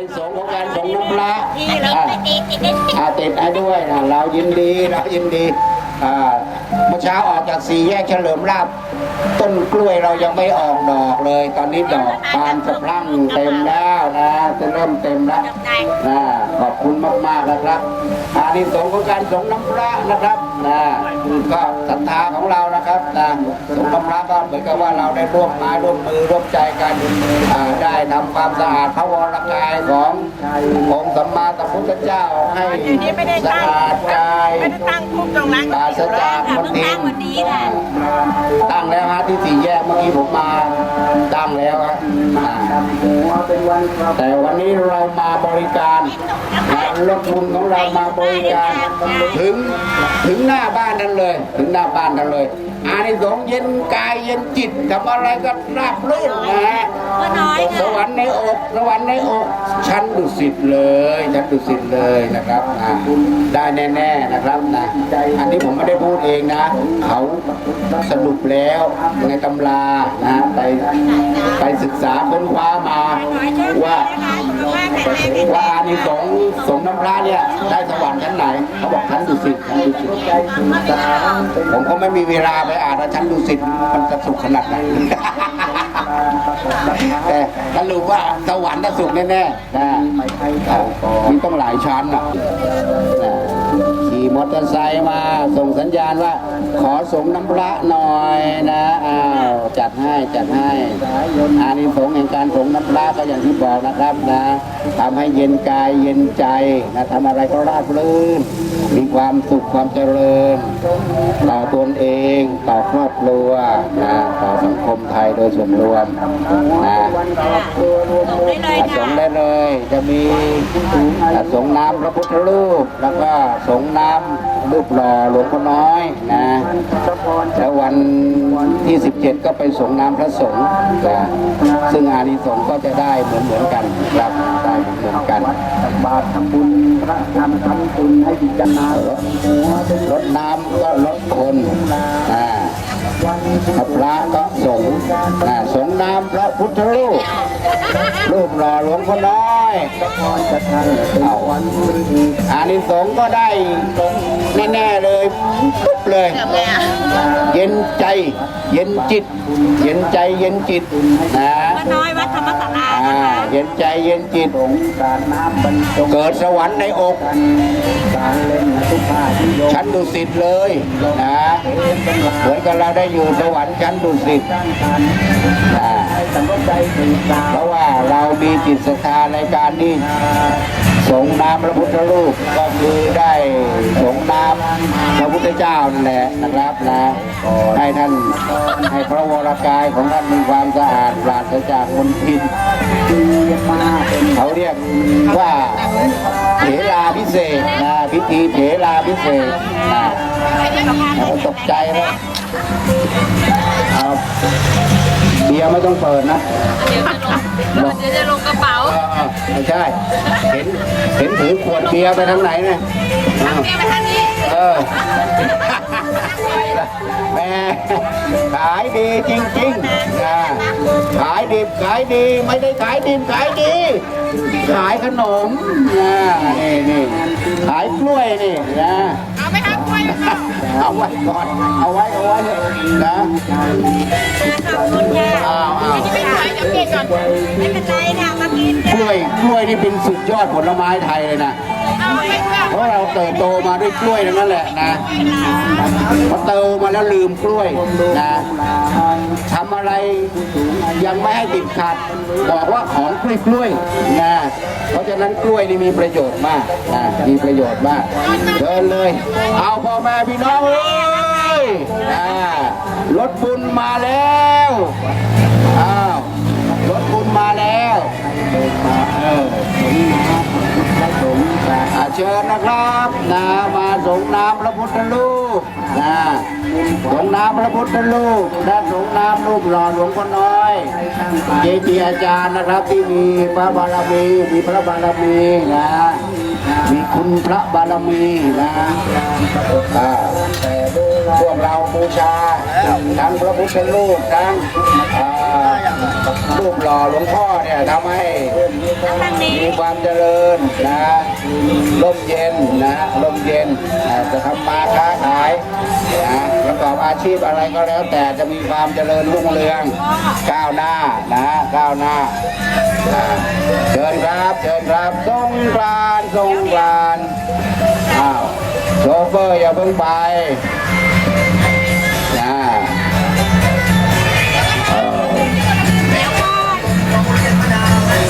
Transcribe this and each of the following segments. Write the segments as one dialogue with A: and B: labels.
A: นิสงส์ของการส่งน้ำพระ
B: ที่เรา
A: อะ
B: ไม่ติดติดติด
A: อาติดให้ด้วยนะเรายินดีเรายินดีอ่าเมื่อเช้าออกจากสี่แยกเฉลิมราชต้นกล้วยเรายังไม่ออกดอกเลย ตอนนี้ดอกบานสะพรั่งเต็มแล้วนะจะเริ่มเต็มแล้ว
B: ได้
A: นะขอบคุณมากๆนะครับอานิสงส์ของการสงน้ำพระนะครับ นะก็ศรัทธาของเรานะครับนะสงน้ำพระก็เหมือนกับว่าเราได้ร่วมไม้ร่วมมือร่วมใจกันอ่าได้ทำความสะอาดพระวรกายขององค์สัมมาสัมพุทธเจ้าให้
B: เดี๋ยวนี้ไม่ได้
A: สะ
B: ตั้ง
A: อาดกาย
B: ไม่ได้ตั้งคุกตรงนั้น
A: ปราศจากมลทิน
B: วันนี้แหละ
A: ตั้งแล้วฮะที่สี่แยกเมื่อกี้ผมมาตั้งแล้วฮะอ่าแต่วันนี้เรามาบริการนะรถบุญของเรามาบริการถึงถึงหน้าบ้านนั่นเลย ถึงหน้าบ้านนั่นเลยอานิสงส์เย็นกายเย็นจิตทำอะไรก็ราบรื่นนะฮะ
B: ก็น้อย
A: สวรรค์ในอกสวรรค์ในอกชั้นดุสิตเลยชั้นดุสิตเลยนะครับอ่าได้แน่ ๆนะครับนะอันนี้ผมไม่ได้พูดเองนะ เขาสรุปแล้วในตำรานะไปไปศึกษาค้นคว้ามาว่าว่า พระเนี่ยได้สวรรค์ชั้นไหน เขาบอกชั้นดุสิตชั้นดุสิตผมก็ไม่มีเวลาไปอ่านว่าชั้นดุสิตมันจะสุขขนาดไหนแต่สรุปว่าสวรรค์น่ะสุขแน่ๆนะมีต้องหลายชั้นอะขี่มอเตอร์ไซค์มาส่งสัญญาณว่า ขอสมน้ำพระหน่อยนะอ้าวจัด จัดให้อานิสงส์แห่งการสงน้ำพระก็อย่างที่บอกนะครับนะทำให้เย็นกายเย็นใจนะทำอะไรก็ราบรื่น มีความสุขความเจริญ ต่อตนเองต่อครอบครัวนะต่อสังคมไทยโดยส่วนรวมนะ
B: สงได้เลย
A: จะมีสงน้ำพระพุทธรูปแล้วก็สงน้ำ รูปหล่อหลวงพ่อน้อยนะแล้ววันที่ 17 ก็ไปสงฆ์น้ำพระสงฆ์นะซึ่งอานิสงส์ก็จะได้เหมือนเหมือนๆกันครับได้เหมือนเหมือนๆกัน
C: บาตรทำบุญพระทำทำบุญให้พิจารณา
A: ลดน้ำก็ลดคนอ่าพระก็สงฆ์อ่าสงฆ์น้ำพระพุทธรูป รูปหล่อหลวงพ่อน้อย
C: พรจะทันเป็นวันดี
A: อานิสงส์ก็ได้แน่ๆเลยปุ๊บเลย เย็นใจ เย็นจิต เย็นใจเย็นจิตนะ
B: ก็น้อยวัดธรรมศาลา
A: อ่า
B: นะคะ
A: เย็นใจเย็นจิต
C: สงกรารน้ำบรรจง
A: เกิดสวรรค์ในอก
C: การเล่นทุกท่าที่โยม
A: ชั้นดุสิตเลยนะเหมือนกับเราได้อยู่สวรรค์ชั้นดุสิต
C: สร้างสรรค์
A: อ่า
C: ให้สำนึกใจถึงตา
A: เพราะว่าเรามีจิตศรัทธาในการที่สงน้ำพระพุทธรูปก็คือได้สงน้ำพระพุทธเจ้านั่นแหละนะครับนะให้ท่านให้พระวรกายของท่านมีความสะอาดปราศจากมลทิน
C: ดีมาเขา
A: เรียกว่าเถลาพิเศษนะพิธีเถลาพิเศษนะตกใจแล้วเอาเบี ยร์ไม่ต้องเปิดนะ
B: เดี๋ยวจะลงกระเป๋า
A: เออเออไม่ใช่ เห็นเห็นถือขวดเบียร์ไปทางไหนเนี่ยอ้าว
B: เบียร์ไปทางนี้
A: เออแม่ขายดีจริงๆนะขายดิบขายดีไม่ได้ขายดิบขายดี ขายขนมนะนี่นี่ขายกล้วยนี่นะ
B: เอาไว้
A: ก่อน เอาไว้ เอาไว้นะ
B: ขอบคุณค่ะ
A: อ้าวอ้าว
B: ไม่ไหวเดี๋ยวเก็บก่อนไม่เป็นไรค่ะมากิน
A: กล้วย กล้วยนี่เป็นสุดยอดผลไม้ไทยเลยนะ
B: เอาไปเพื่อ
A: เพราะเราเติบโตมาด้วยกล้วยทั้งนั้นแหละนะ พอโตมาแล้วลืมกล้วยนะทำอะไร ยังไม่ให้ติดขัด บอกว่าของกล้วยกล้วยๆนะเพราะฉะนั้นกล้วยนี่มีประโยชน์มากนะมีประโยชน์มากเดินเลย เอาพ่อแม่พี่น้องเอ้ยนะรถบุญมาแล้วอ้าวรถบุญมาแล้วเออเชิญนะครับนะมาสงน้ำพระพุทธรูปนะ สงน้ำพระพุทธรูปและสงน้ำรูปหล่อหลวงพ่อน้อย เจดีอาจารย์นะครับที่มีพระบารมีมีพระบารมีนะมีคุณพระบารมีนะพวกเราบูชาทั้งพระพุทธรูปทั้งรูปหล่อหลวงพ่อเนี่ยทำให้มีความเจริญนะร่มเย็นนะร่มเย็นจะทำมาค้าขายนะ ประกอบอาชีพอะไรก็แล้ว แต่จะมีความเจริญรุ่งเรืองก้าวหน้านะก้าวหน้าเชิญครับเชิญครับสงกรานสงกรานอ้าวโชเฟอร์อย่าเพิ่งไปนะ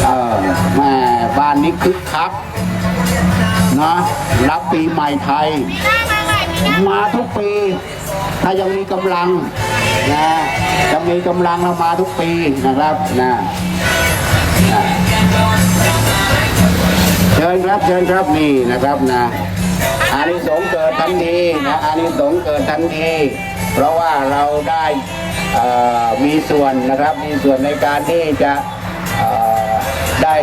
A: เออแม่บ้านนี้คึกคักนะรับปีใหม่ไทย
B: มา
A: ทุกปี ถ้ายังมีกำลังนะจะมีกำลังเรามาทุกปีนะครับนะเชิญครับเชิญครับนี่นะครับนะอานิสงส์เกิดทันทีนะอานิสงส์เกิดทันทีเพราะว่าเราได้อ่อมีส่วนนะครับมีส่วนในการที่จะอ่อได้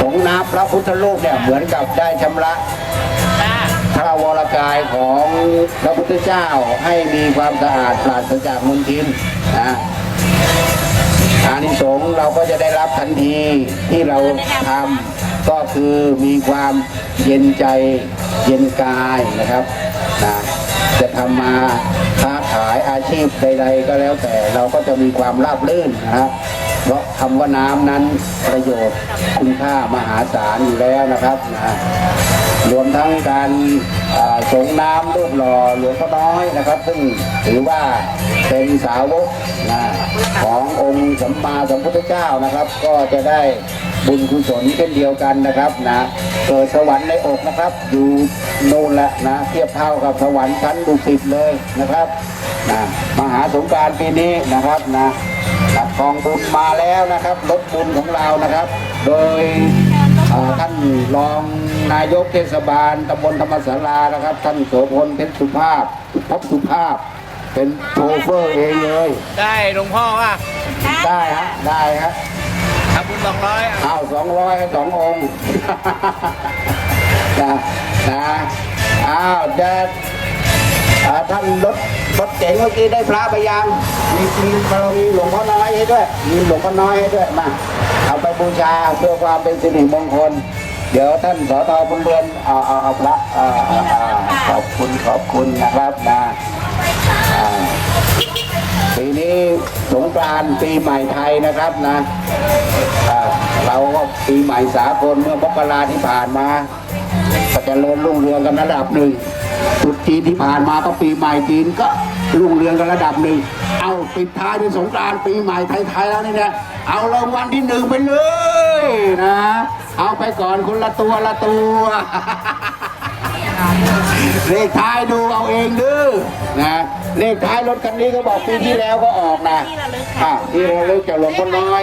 A: สงน้ำพระพุทธรูปเนี่ยเหมือนกับได้ชำระ พระวรกายของพระพุทธเจ้าให้มีความสะอาดปราศจากมลทินนะอานิสงส์เราก็จะได้รับทันทีที่เราทำก็คือมีความเย็นใจเย็นกายนะครับนะจะทำมาค้าขายอาชีพใด ๆ ก็แล้วแต่เราก็จะมีความราบรื่นนะครับเพราะคำว่าน้ำนั้นประโยชน์คุณค่ามหาศาลอยู่แล้วนะครับนะ รวมทั้งการอ่าสงน้ำรูปหล่อหลวงพ่อน้อยนะครับ ซึ่งถือว่าเป็นสาวกนะขององค์สัมมาสัมพุทธเจ้านะครับ ก็จะได้บุญกุศลเช่นเดียวกันนะครับนะเกิดสวรรค์ในอกนะครับอยู่นู่นแหละนะเทียบเท่ากับสวรรค์ชั้นดุสิตเลยนะครับนะมหาสงการปีนี้นะครับนะจับกองบุญมาแล้วนะครับรถบุญของเรานะครับ โดย ท่านรองนายกเทศบาลตำบลธรรมศาลานะครับ ท่านโสพลเพชรสุภาพพบสุภาพ เป็นโชเฟอร์เองเลย
D: ได้หลวงพ่อว่า
A: ได้ฮะได้ฮะ
D: ทำบุญสองร้อย
A: เอาสองร้อยสององค์นะนะอ้าวจะอ่าท่านรถรถเก๋งเมื่อกี้ได้พระไปยังมีมีเรามีหลวงพ่อน้อยให้ด้วย มีหลวงพ่อน้อยให้ด้วยมาเอา ไปบูชาเพื่อความเป็นสิริมงคล เดี๋ยวท่านสอทบุญเรือนเอาเอาเอาพระอ่าอ่าอ่าขอบคุณขอบคุณนะครับนะอ่าปีนี้สงกรานต์ปีใหม่ไทยนะครับนะอ่าเราก็ปีใหม่สากลเมื่อมกราที่ผ่านมาก็เจะเริญรุ่งเรืองกันระดับหนึ่งตรุษจีนที่ผ่านมาก็ปีใหม่จีนก็ รุ่งเรืองกันระดับหนึ่ง เอาปิดท้ายด้วยสงกรานต์ปีใหม่ไทยๆแล้วนี่นะเอารางวัลที่หนึ่งไปเลยนะ เอาไปก่อนคนละตัวละตัวเลขท้ายดูเอาเองดื้อนะเลขท้ายรถคันนี้ก็บอกปีที่แล้วก็ออกนะอะที่ระลึกจากหลวงพ่อน้อย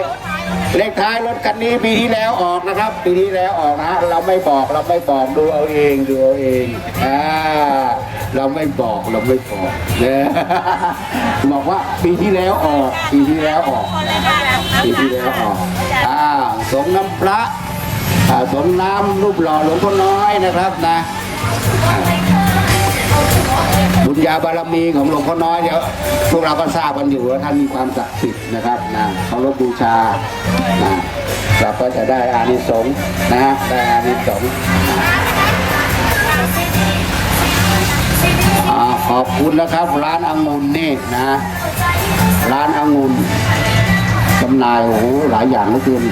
A: เลขท้ายรถคันนี้ปีที่แล้วออกนะครับ ปีที่แล้วออกนะฮะเราไม่บอกเราไม่บอกดูเอาเองดูเอาเองอ่า เราไม่บอกเราไม่บอกเนี่ยบอกว่าปีที่แล้วออก ปีที่แล้วออกปีที่แล้วออกอ่าสงน้ำพระอ่าสงน้ำรูปหล่อหลวงพ่อน้อยนะครับนะบุญญาบารมีของหลวงพ่อน้อยเดี๋ยวพวกเราก็ทราบกันอยู่ว่าท่านมีความศักดิ์สิทธิ์นะครับนะเคารพบูชานะเราก็จะได้อานิสงส์นะฮะได้อานิสงส์ อ่าขอบคุณนะครับ ร้านองุ่นนี่นะ ร้านองุ่นจำหน่ายโอ้โหหลายอย่างเหลือเกิน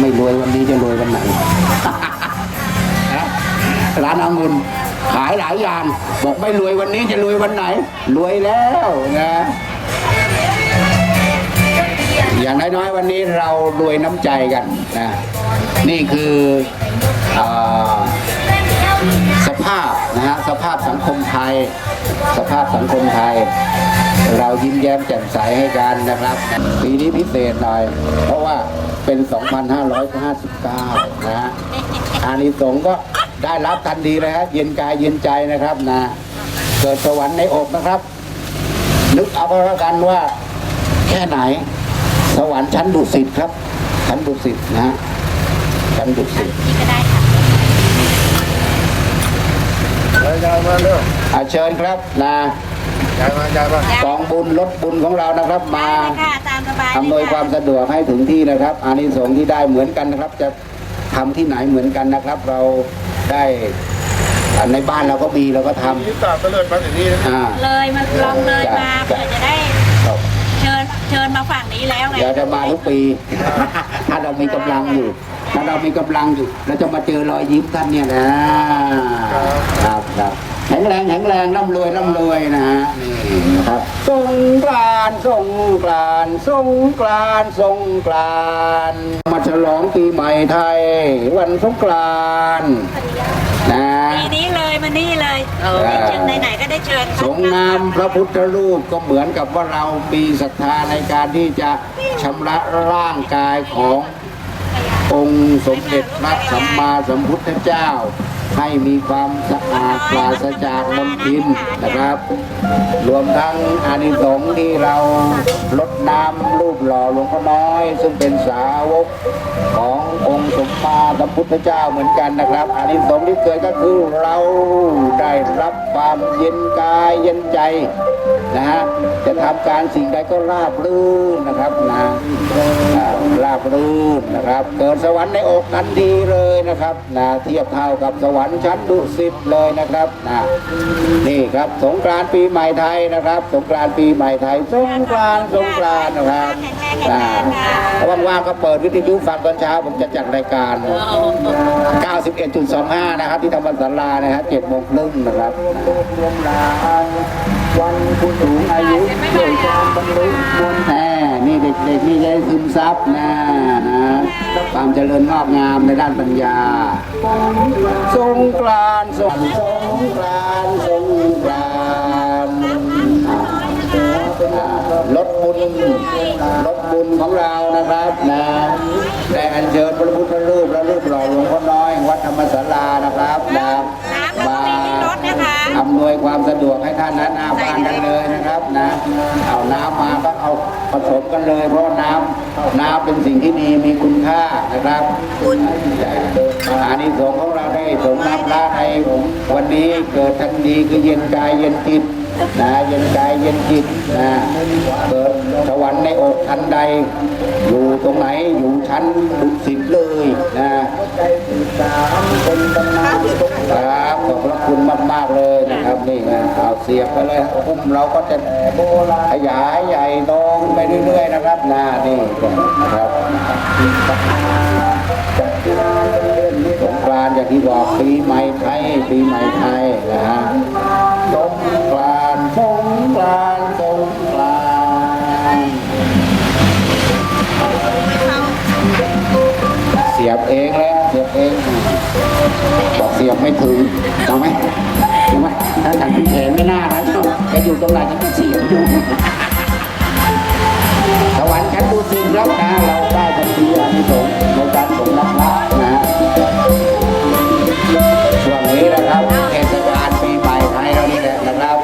A: ไม่รวยวันนี้จะรวยวันไหนร้านองุ่นขายหลายอย่าง บอกไม่รวยวันนี้จะรวยวันไหน รวยแล้วนะอย่างน้อยๆวันนี้เรารวยน้ำใจกันนะนี่คืออส ภาพนะฮะสภาพสังคมไทย สภาพสังคมไทย เรายิ้มแย้มแจ่มใสให้กันนะครับปีนี้พิเศษหน่อย เพราะว่าเป็น 2559 นะฮะอานิสงส์ก็ได้รับทันทีเลยครับเย็นกายเย็นใจนะครับนะเกิดสวรรค์ในอกนะครับ นึกเอาก็แล้วกันว่าแค่ไหน สวรรค์ชั้นดุสิตครับชั้นดุสิตนะฮะชั้นดุสิต
B: นี่ก็ได้ค่ะ
A: อาเชิญครับนะ
D: ย้ายมาย้ายมา ก
A: องบุญรถบุญของเรานะครับ มา
B: ได้ค่ะตามสบาย
A: อำนวยความสะดวกให้ถึงที่นะครับอานิสงส์ที่ได้เหมือนกันนะครับ จะทำที่ไหนเหมือนกันนะครับ เราได้อ่าในบ้านเราก็มีเราก็ทำ
D: ยี่สิบสามก็เลิศมาถึงนี่นะ
A: อ่า
B: เลยมาลองเลยมาเพื่อจะได้
A: ครับ
B: เชิญเชิญมาฝั่งนี้แล้วไง
A: เดี๋ยวจะมาทุกปี ถ้าเรามีกำลังอยู่ ถ้าเรามีกำลังอยู่ เราจะมาเจอรอยยิ้มท่านเนี่ยนะครับครับแข็งแรงแข็งแรงร่ำรวยร่ำรวยนะฮะนี่นะครับสงกรานต์สงกรานต์สงกรานต์สงกรานต์มาฉลองปีใหม่ไทย วันสงกรานต์นะ
B: ปีนี้เลยมานี่เลยได้เชิญไหนๆก็ได้เชิญ
A: สงนามพระพุทธรูปก็เหมือนกับว่าเรามีศรัทธาในการที่จะชำระร่างกายของ องค์สมเด็จพระสัมมาสัมพุทธเจ้า ให้มีความสะอาดปราศจากมลทินนะครับ รวมทั้งอานิสงส์ที่เราลดน้ำรูปหล่อหลวงพ่อน้อย ซึ่งเป็นสาวกขององค์สมมาสัมพุทธเจ้าเหมือนกันนะครับอานิสงส์ที่เกิดก็คือเราได้รับความเย็นกายเย็น ใจนะฮะจะทำการสิ่งใดก็ราบรื่นนะครับนะอ่าราบรื่นนะครับ เกิดสวรรค์ในอกทันทีเลยนะครับนะเทียบเท่ากับสวรรค์ชั้นดุสิตเลยนะครับนะนี่ครับสงกรานต์ปีใหม่ไทยนะครับ สงกรานต์ปีใหม่ไทยสงกรานต์สงกรานต์นะครับนะว่างๆก็เปิดวิทยุฟังตอนเช้าผมจะจัดรายการ 91.25 นะครับ ที่ธรรมศาลานะฮะ7โมงครึ่งนะครับ
C: ร วมลานวันผู้สูงอายุด้วยความบรรลุมวล
A: แหมนี่เด็กๆนี่จะได้ซึมซับนะนะความเจริญงอกงามในด้านปัญญาสงกรานต์สงสงกรานต์สงกรานต์รถบุญรถบุญของเรานะครับนะได้อัญเชิญพระพุทธรูปและรูปหล่อหลวงพ่อน้อย วัดธรรมศาลานะครับนะ
B: น้ำแล้วก็มีที่รถนะคะ
A: อำนวยความสะดวกให้ท่านนั้นอาบานกันเลยนะครับนะ เอาน้ำมาก็เอา ผสมกันเลย เพราะน้ำน้ำเป็นสิ่งที่ดีมีคุณค่านะครับอานิสงส์ของเราได้สงน้ำพระในวันนี้เกิดทันดีคือเย็นกายเย็นจิตนะเย็นกายเย็นจิตนะเกิดสวรรค์ในอกทันใด อยู่ตรงไหนอยู่ชั้นดุสิตเลยนะ
C: ใจสื่อสารเป็นตำนานสง
A: ครับขอบพระคุณมาก เสียบไปเลยพุ่มเราก็จะ
C: โบราณ
A: ขยายใหญ่โตขึ้นไปเรื่อยๆนะครับนะนี่นะครับ
C: จัดงนเดือนนี้
A: สงกรานต์อย่างที่บอกปีใหม่ไทยปีใหม่ไทยนะฮะสงกรานต์สงกรานต์สงกรานต์เสียบเองเลยเสียบเองบอกเสียบไม่ถึงจำไหม เห็ไหมถ้าฉันเป็นแขนไม่น่านะจะอยู่ตรงไหนจะเป็เสียอยู่สวรรค์ชั้นดูสิรับนะเราได้ทันทีอันนี้สงในการสงรักละนะช่วงนี้นะครับเทศกาลปีใหไทยเรานี่แหละนะครับ